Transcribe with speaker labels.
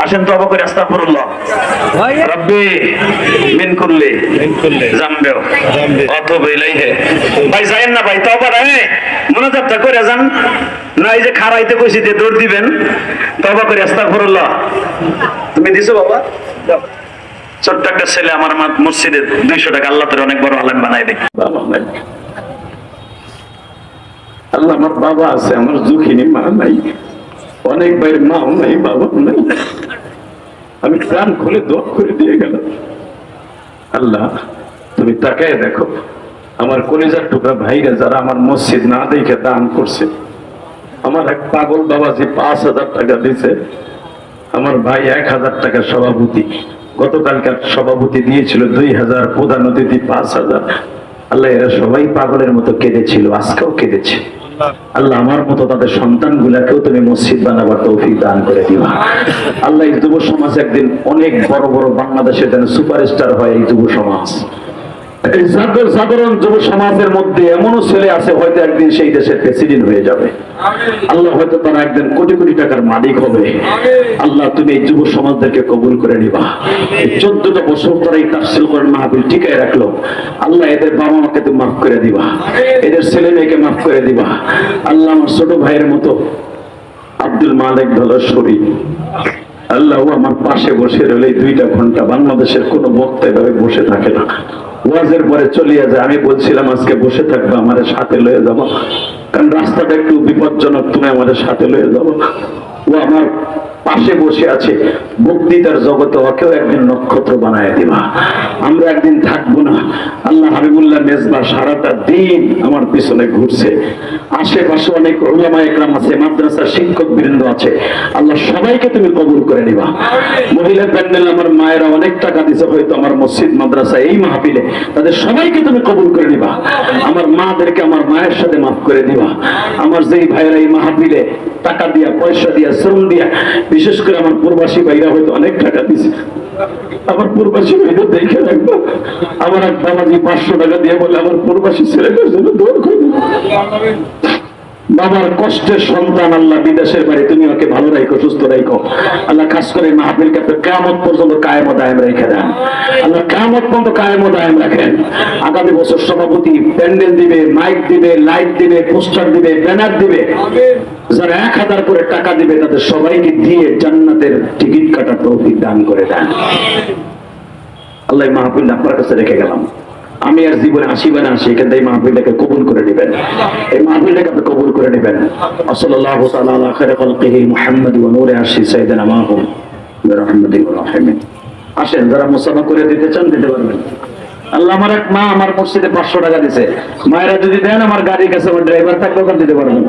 Speaker 1: আসেন তো অবাক আস্তাগফিরুল্লাহ। রব্বি মিন কুল্লি জামবেও। অতব ইলাইহি। ভাই যায়েন না ভাই তওবা রে মুনাজাতটা করে যান। না এই যে খারাইতে কইছি যে দৌড় দিবেন তওবা করে আস্তাগফিরুল্লাহ। তুমি দিছো বাবা? যাও। ছোট্ট একটা ছেলে আমার মা- মসজিদে দুইশো টাকা আল্লাহ তোর অনেক বড় আলেম বানাই দে
Speaker 2: বাবা আল্লাহ আমার বাবা আছে আমার দুঃখিনী মা নাই। অনেক ভাইয়ের মাও নাই বাবাও নাই। আমি প্রাণ খুলে দোয়া করে দিয়ে গেলাম। আল্লাহ, তুমি তাকায় দেখো, আমার কলেজার টুকরা ভাইরা যারা আমার মসজিদ না দেখে দান করছে, আমার এক পাগল বাবা যে পাঁচ হাজার টাকা দিছে আমার ভাই এক হাজার টাকা সভাপতি, গতকালকার সভাপতি দিয়েছিল দুই হাজার, প্রধান অতিথি পাঁচ হাজার। আল্লাহ, এরা সবাই পাগলের মতো কেঁদেছিল, আজকেও কেঁদেছে। আল্লাহ। আমার মতো তাদের সন্তান গুলাকেও তুমি মসজিদ বানাবার তৌফিক দান করে দিও। আল্লাহ এই যুব সমাজ একদিন অনেক বড় বড় বাংলাদেশের যেন সুপারস্টার হয় এই যুব সমাজ। এই সাধারণ যুব সমাজের মধ্যে এমনও ছেলে আছে হয়তো একদিন সেই দেশের প্রেসিডেন্ট হয়ে যাবে। আল্লাহ হয়তো তারা একদিন কোটি কোটি টাকার মালিক হবে। আল্লাহ তুমি এই যুব সমাজদেরকে কবুল করে নিবা। চোদ্দটা বছর তারা এই তাফসিল করেন মাহবিল টিকায় রাখল। আল্লাহ এদের বাবা মাকে তুমি মাফ করে দিবা। এদের ছেলে মেয়েকে মাফ করে দিবা। আল্লাহ আমার ছোট ভাইয়ের মতো আব্দুল মালিক ধলেশ্বরী। আল্লাহ পাশে বসে রইলে দুইটা ঘণ্টা বাংলাদেশের কোন বক্তা এভাবে বসে থাকে না। ওয়াজের পরে চলিয়া যায়। আমি বলছিলাম, আজকে বসে থাকব, আমাদের সাথে লয়ে যাব। কারণ রাস্তাটা একটু বিপজ্জনক, তুমি আমাদের সাথে লয়ে যাব। ও আমার পাশে বসে আছে। বক্তৃতার জগতে ওকেও একদিন নক্ষত্র বানায় দিবা। আমরা একদিন থাকব না। আল্লাহ হাবিবুল্লাহ মেজবা সারাটা দিন আমার পিছনে ঘুরছে। আশেপাশে অনেক ওলামা একরাম আছে, মাদ্রাসার শিক্ষক বৃন্দ আছে। আল্লাহ সবাইকে তুমি কবুল করে নিবা। মহিলা প্যান্ডেল আমার মায়েরা অনেক টাকা দিছে, হয়তো আমার মসজিদ, মাদ্রাসা এই মাহফিলে। তাদের সবাইকে তুমি কবুল করে নিবা। মাদেরকে আমার মায়ের সাথে মাফ করে দিবা। আমার যেই ভাইয়েরা এই মাহফিলে টাকা দিয়া, পয়সা দিয়া, শ্রম দিয়া, বিশেষ করে আমার পূর্বাসী ভাইরা হয়তো অনেক টাকা দিছে। আমার পূর্বাসী ভাইদের দেখে রাখব। আমার এক বাবাজি পাঁচশো টাকা দিয়ে বলে, আমার পূর্বাসী ছেলেদের জন্য দৌড় করে দিবো। বাবার কষ্টের সন্তান আল্লাহ বিদেশের বাড়ি তুমি ওকে ভালো রাখো সুস্থ রাখো আল্লাহ খাস করে মাহফিল কাপে কামত পর্যন্ত কায়েম ও দায়েম রেখে দেন। আল্লাহ কামত পর্যন্ত কায়েম ও দায়েম রাখেন। আগামী বছর সভাপতি প্যান্ডেল দিবে, মাইক দিবে, লাইট দিবে, পোস্টার দিবে, ব্যানার দিবে। যারা এক হাজার করে টাকা দিবে, তাদের সবাইকে দিয়ে জান্নাতের টিকিট কাটার তৌফিক দান করে দেন। আল্লাহ মাহফিল আপনার কাছে রেখে গেলাম। আমি আর জীবনে আসিবে না সেখান থেকে মাহফিলটাকে কবুল করে নেবেন। এই মাহফিলটাকে আপনি কবুল করে নেবেন। মাহুম আসেন, যারা করে দিতে চান, দিতে পারবেন। আল্লাহ আমার এক মা আমার মসজিদে পাঁচশো টাকা দিছে। মায়েরা যদি দেন, আমার গাড়ির কাছে আমার ড্রাইভার ওখানে দিতে পারবেন।